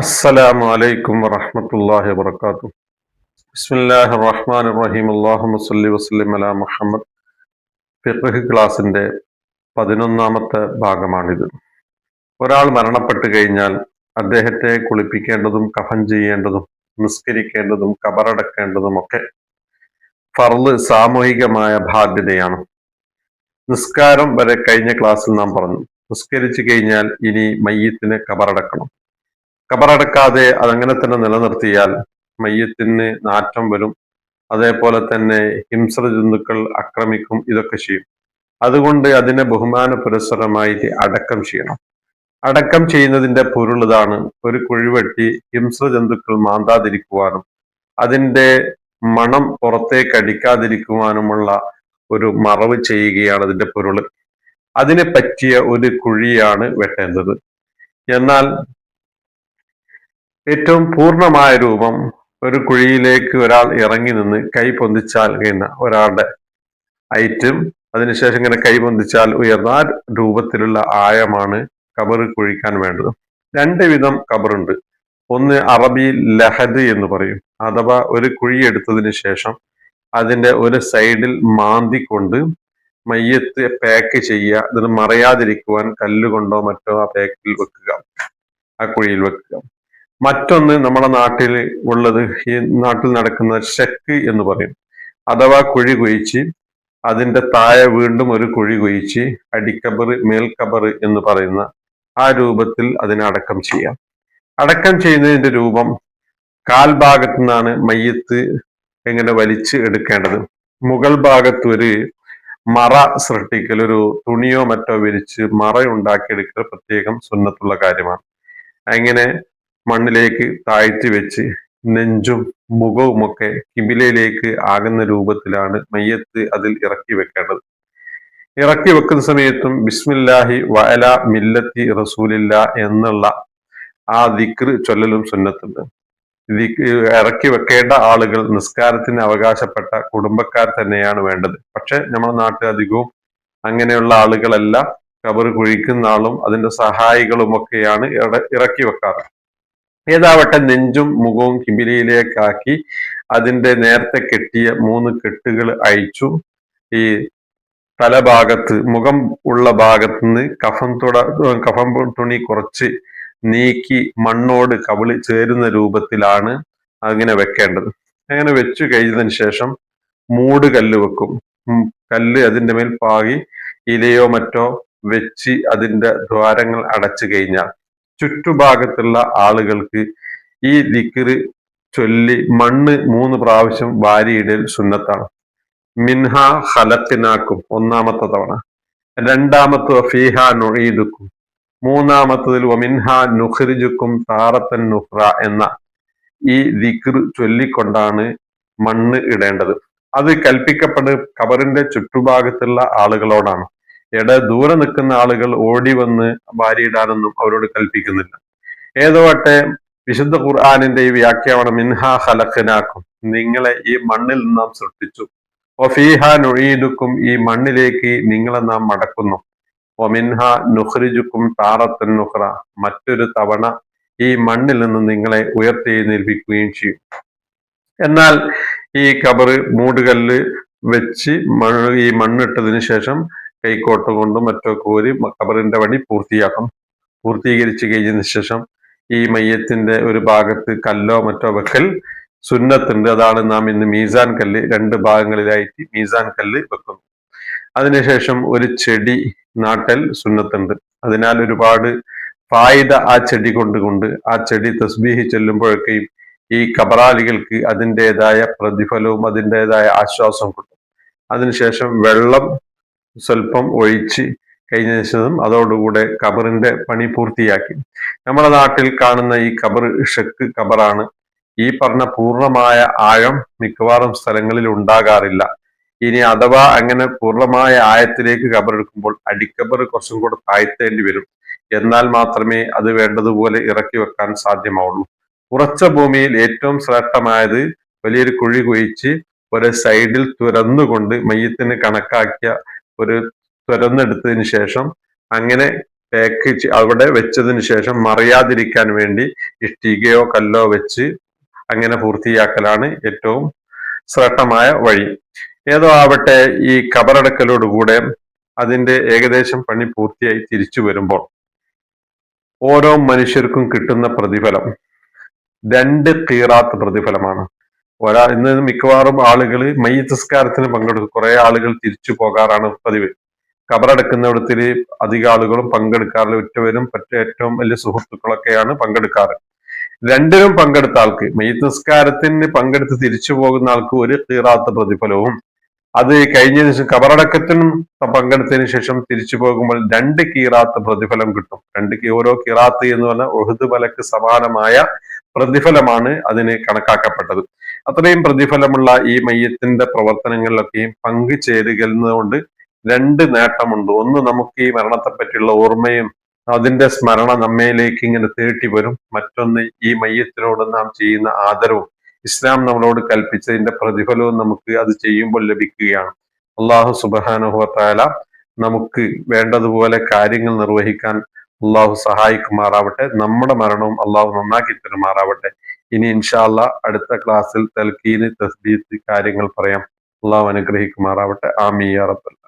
السلام عليكم ورحمة الله وبركاته بسم الله الرحمن الرحيم اللهم صل وسلم على മുഹമ്മദ് ഫിഖ് ക്ലാസിന്റെ പതിനൊന്നാമത്തെ ഭാഗമാണിത് ഒരാൾ മരണപ്പെട്ടു കഴിഞ്ഞാൽ അദ്ദേഹത്തെ കുളിപ്പിക്കേണ്ടതും കഫൻ ചെയ്യേണ്ടതും നിസ്കരിക്കേണ്ടതും കബറടക്കേണ്ടതും ഒക്കെ ഫർള് സാമൂഹികമായ ബാധ്യതയാണ് നിസ്കാരം വരെ കഴിഞ്ഞ ക്ലാസ്സിൽ നാം പറഞ്ഞു നിസ്കരിച്ചു കഴിഞ്ഞാൽ ഇനി മയ്യത്തിനെ കബറടക്കണം കബറടക്കാതെ അതങ്ങനെ തന്നെ നിലനിർത്തിയാൽ മയ്യത്തിന് നാറ്റം വരും. അതേപോലെ തന്നെ ഹിംസ്ര ജന്തുക്കൾ ആക്രമിക്കും ഇതൊക്കെ ചെയ്യും. അതുകൊണ്ട് അതിനെ ബഹുമാന പുരസ്സരമായിട്ട് അടക്കം ചെയ്യണം. അടക്കം ചെയ്യുന്നതിന്റെ പൊരുൾ ഇതാണ്. ഒരു കുഴിവെട്ടി ഹിംസ്ര ജന്തുക്കൾ മാന്താതിരിക്കുവാനും അതിന്റെ മണം പുറത്തേക്ക് അടിക്കാതിരിക്കുവാനുമുള്ള ഒരു മറവ് ചെയ്യുകയാണ് അതിന്റെ പൊരുൾ അതിനെ പറ്റിയ ഒരു കുഴിയാണ് വെട്ടേണ്ടത്. എന്നാൽ ഏറ്റവും പൂർണമായ രൂപം ഒരു കുഴിയിലേക്ക് ഒരാൾ ഇറങ്ങി നിന്ന് കൈ പൊന്തിച്ചാൽ കഴിയുന്ന ഒരാളുടെ ഐറ്റം. അതിനുശേഷം ഇങ്ങനെ കൈ പൊന്തിച്ചാൽ ഉയർന്ന രൂപത്തിലുള്ള ആയമാണ് കബർ കുഴിക്കാൻ വേണ്ടത്. രണ്ട് വിധം കബറുണ്ട്. ഒന്ന് അറബി ലഹദ് എന്ന് പറയും. അഥവാ ഒരു കുഴി എടുത്തതിന് ശേഷം അതിന്റെ ഒരു സൈഡിൽ മാന്തിക്കൊണ്ട് മയ്യത്ത് പാക്ക് ചെയ്യുക. അതിന് മറയാതിരിക്കുവാൻ കല്ലുകൊണ്ടോ മറ്റോ ആ പാക്കിൽ വെക്കുക. ആ കുഴിയിൽ വെക്കുക. മറ്റൊന്ന് നമ്മുടെ നാട്ടിൽ ഉള്ളത് ഈ നാട്ടിൽ നടക്കുന്ന ഷെക്ക് എന്ന് പറയും. അഥവാ കുഴി കുഴിച്ച് അതിന്റെ താഴെ വീണ്ടും ഒരു കുഴി കുഴിച്ച് അടിക്കബർ മേൽക്കബർ എന്ന് പറയുന്ന ആ രൂപത്തിൽ അതിനെ അടക്കം ചെയ്യാം. അടക്കം ചെയ്യുന്നതിന്റെ രൂപം കാൽഭാഗത്തു നിന്നാണ് മയ്യത്ത് എങ്ങനെ വലിച്ച് എടുക്കേണ്ടത്. മുകൾ ഭാഗത്ത് ഒരു മറ സൃഷ്ടിക്കൽ ഒരു തുണിയോ മറ്റോ വിരിച്ച് മറ ഉണ്ടാക്കിയെടുക്കൽ പ്രത്യേകം സുന്നത്തുള്ള കാര്യമാണ്. അങ്ങനെ മണ്ണിലേക്ക് താഴ്ത്തി വെച്ച് നെഞ്ചും മുഖവുമൊക്കെ കിബിലയിലേക്ക് ആകുന്ന രൂപത്തിലാണ് മയ്യത്ത് അതിൽ ഇറക്കി വെക്കേണ്ടത്. ഇറക്കി വെക്കുന്ന സമയത്തും ബിസ്മില്ലാഹി വയല മില്ലത്തി റസൂലില്ല എന്നുള്ള ആ ദിക്ർ ചൊല്ലലും സുന്നത്തുണ്ട്. ഇറക്കി വെക്കേണ്ട ആളുകൾ നിസ്കാരത്തിന് അവകാശപ്പെട്ട കുടുംബക്കാർ തന്നെയാണ് വേണ്ടത്. പക്ഷെ നമ്മുടെ നാട്ടിൽ അധികവും അങ്ങനെയുള്ള ആളുകളെല്ലാം. കബർ കുഴിക്കുന്ന ആളും അതിന്റെ സഹായികളുമൊക്കെയാണ് ഇറക്കി വെക്കാറ്. ഏതാവട്ടെ നെഞ്ചും മുഖവും കിബിലയിലേക്കാക്കി അതിന്റെ നേരത്തെ കെട്ടിയ മൂന്ന് കെട്ടുകൾ അയച്ചു ഈ തലഭാഗത്ത് മുഖം ഉള്ള ഭാഗത്ത് നിന്ന് കഫം തുട കഫം തുണി കുറച്ച് നീക്കി മണ്ണോട് കവിളി ചേരുന്ന രൂപത്തിലാണ് അങ്ങനെ വെക്കേണ്ടത്. അങ്ങനെ വെച്ചു കഴിഞ്ഞതിന് ശേഷം മൂട് കല്ല് വെക്കും. കല്ല് അതിന്റെ മേൽ പാകി ഇലയോ മറ്റോ വെച്ച് അതിന്റെ ദ്വാരങ്ങൾ അടച്ചു കഴിഞ്ഞാൽ ചുറ്റുഭാഗത്തുള്ള ആളുകൾക്ക് ഈ ദിക്കറ് ചൊല്ലി മണ്ണ് മൂന്ന് പ്രാവശ്യം വാരിയിടൽ സുന്നത്താണ്. മിൻഹ ഹലത്തിനാക്കും ഒന്നാമത്തെ തവണ. രണ്ടാമത്തെ ഫീഹ നൊഴീദുക്കും മൂന്നാമത്തതിൽ ഒമിൻഹ നുഹ്രിജുക്കും താറത്തൻ നുഹ്ര എന്ന ഈ ദിക്ർ ചൊല്ലിക്കൊണ്ടാണ് മണ്ണ് ഇടേണ്ടത്. അത് കൽപ്പിക്കപ്പെട്ട് കബറിന്റെ ചുറ്റുഭാഗത്തുള്ള ആളുകളോടാണ്. ഇട ദൂരെ നിൽക്കുന്ന ആളുകൾ ഓടി വന്ന് ഭാര്യയിടാനൊന്നും അവരോട് കൽപ്പിക്കുന്നില്ല. ഏതോട്ടെ വിശുദ്ധ ഖുർആാനിന്റെ ഈ വ്യാഖ്യാനം മിൻഹാ ഹലഖനാക്കും നിങ്ങളെ ഈ മണ്ണിൽ നാം സൃഷ്ടിച്ചു. ഒഫീഹ നൊഴീദുക്കും ഈ മണ്ണിലേക്ക് നിങ്ങളെ നാം മടക്കുന്നു. ഒമിൻഹ നുഹ്രിജുക്കും താറത്തൻ നുഹ്റ മറ്റൊരു തവണ ഈ മണ്ണിൽ നിന്ന് നിങ്ങളെ ഉയർത്തെഴുന്നേൽപ്പിക്കുകയും ചെയ്യും. എന്നാൽ ഈ കബറ് മൂടുകല്ല് വെച്ച് മണ്ണ് ഈ മണ്ണിട്ടതിന് ശേഷം കൈക്കോട്ട കൊണ്ടും മറ്റോ കോരി കബറിന്റെ പണി പൂർത്തിയാക്കും. പൂർത്തീകരിച്ചു കഴിഞ്ഞതിന് ശേഷം ഈ മയ്യത്തിന്റെ ഒരു ഭാഗത്ത് കല്ലോ മറ്റോ വെക്കൽ സുന്നത്തുണ്ട്. അതാണ് നാം ഇന്ന് മീസാൻ കല്ല് രണ്ട് ഭാഗങ്ങളിലായിട്ട് മീസാൻ കല്ല് വെക്കുന്നു. അതിനുശേഷം ഒരു ചെടി നാട്ടൽ സുന്നത്തുണ്ട്. അതിനാൽ ഒരുപാട് ഫായിദ ആ ചെടി കൊണ്ടുകൊണ്ട് ആ ചെടി തസ്ബീഹി ചെല്ലുമ്പോഴൊക്കെയും ഈ കബറാലികൾക്ക് അതിന്റെതായ പ്രതിഫലവും അതിന്റെതായ ആശ്വാസവും കിട്ടും അതിനുശേഷം വെള്ളം സ്വല്പം ഒഴിച്ച് കഴിഞ്ഞ ശേഷം അതോടുകൂടെ കബറിന്റെ പണി പൂർത്തിയാക്കി. നമ്മുടെ നാട്ടിൽ കാണുന്ന ഈ കബർ ഷെക്ക് കബറാണ് ഈ പറഞ്ഞ പൂർണമായ ആഴം മിക്കവാറും സ്ഥലങ്ങളിൽ ഉണ്ടാകാറില്ല. ഇനി അഥവാ അങ്ങനെ പൂർണമായ ആയത്തിലേക്ക് കബറെടുക്കുമ്പോൾ അടിക്കബർ കുറച്ചും കൂടെ താഴ്ത്തേണ്ടി വരും. എന്നാൽ മാത്രമേ അത് വേണ്ടതുപോലെ ഇറക്കി വെക്കാൻ സാധ്യമാവുള്ളൂ. ഉറച്ച ഭൂമിയിൽ ഏറ്റവും ശ്രേഷ്ഠമായത് വലിയൊരു കുഴി കുഴിച്ച് ഒരു സൈഡിൽ തുരന്നുകൊണ്ട് മയ്യത്തിന് കണക്കാക്കിയ ഒരു തുരന്നെടുത്തതിന് ശേഷം അങ്ങനെ പാക്ക് അവിടെ വെച്ചതിന് ശേഷം മറിയാതിരിക്കാൻ വേണ്ടി ഇഷ്ടികയോ കല്ലോ വെച്ച് അങ്ങനെ പൂർത്തിയാക്കലാണ് ഏറ്റവും ശ്രേഷ്ഠമായ വഴി. ഏതോ ആവട്ടെ ഈ കബറടക്കലോടുകൂടെ അതിന്റെ ഏകദേശം പണി പൂർത്തിയായി തിരിച്ചു വരുമ്പോൾ ഓരോ മനുഷ്യർക്കും കിട്ടുന്ന പ്രതിഫലം രണ്ട് കീറാത്ത പ്രതിഫലമാണ്. ഒരാ ഇന്ന് മിക്കവാറും ആളുകൾ മയ്യസ്കാരത്തിന് പങ്കെടുക്കും. കുറെ ആളുകൾ തിരിച്ചു പോകാറാണ് പതിവ്. കബറടക്കുന്നിടത്തിൽ അധിക ആളുകളും പങ്കെടുക്കാറില്ല. ഉറ്റവരും മറ്റു ഏറ്റവും വലിയ സുഹൃത്തുക്കളൊക്കെയാണ് പങ്കെടുക്കാറ്. രണ്ടിനും പങ്കെടുത്ത ആൾക്ക് മയ്യത്തസ്കാരത്തിന് പങ്കെടുത്ത് തിരിച്ചു പോകുന്ന ആൾക്ക് ഒരു തീറാത്ത പ്രതിഫലവും. അത് കഴിഞ്ഞതിന് ശേഷം കബറടക്കത്തിനും പങ്കെടുത്തതിന് ശേഷം തിരിച്ചു പോകുമ്പോൾ രണ്ട് കീറാത്ത് പ്രതിഫലം കിട്ടും. രണ്ട് ഓരോ കീറാത്ത് എന്ന് പറഞ്ഞാൽ ഒഹുദ് മലക്ക് സമാനമായ പ്രതിഫലമാണ് അതിന് കണക്കാക്കപ്പെട്ടത്. അത്രയും പ്രതിഫലമുള്ള ഈ മയ്യത്തിന്റെ പ്രവർത്തനങ്ങളിലൊക്കെയും പങ്കുചേരുന്നതുകൊണ്ട് രണ്ട് നേട്ടമുണ്ട്. ഒന്ന് നമുക്ക് ഈ മരണത്തെ പറ്റിയുള്ള ഓർമ്മയും അതിന്റെ സ്മരണ നമ്മയിലേക്ക് ഇങ്ങനെ തേട്ടി വരും. മറ്റൊന്ന് ഈ മയ്യത്തിനോട് നാം ചെയ്യുന്ന ആദരവും ഇസ്ലാം നമ്മളോട് കൽപ്പിച്ചതിന്റെ പ്രതിഫലവും നമുക്ക് അത് ചെയ്യുമ്പോൾ ലഭിക്കുകയാണ്. അള്ളാഹു സുബാനുഹത്താല നമുക്ക് വേണ്ടതുപോലെ കാര്യങ്ങൾ നിർവഹിക്കാൻ അള്ളാഹു സഹായിക്കുമാറാവട്ടെ. നമ്മുടെ മരണവും അള്ളാഹു നന്നാക്കി തരുമാറാവട്ടെ. ഇനി ഇൻഷാല്ല അടുത്ത ക്ലാസ്സിൽ തൽക്കീന് തസ്ബീത്ത് കാര്യങ്ങൾ പറയാം. അള്ളാഹു അനുഗ്രഹിക്കുമാറാവട്ടെ. ആമീ യാ റബ്ബൽ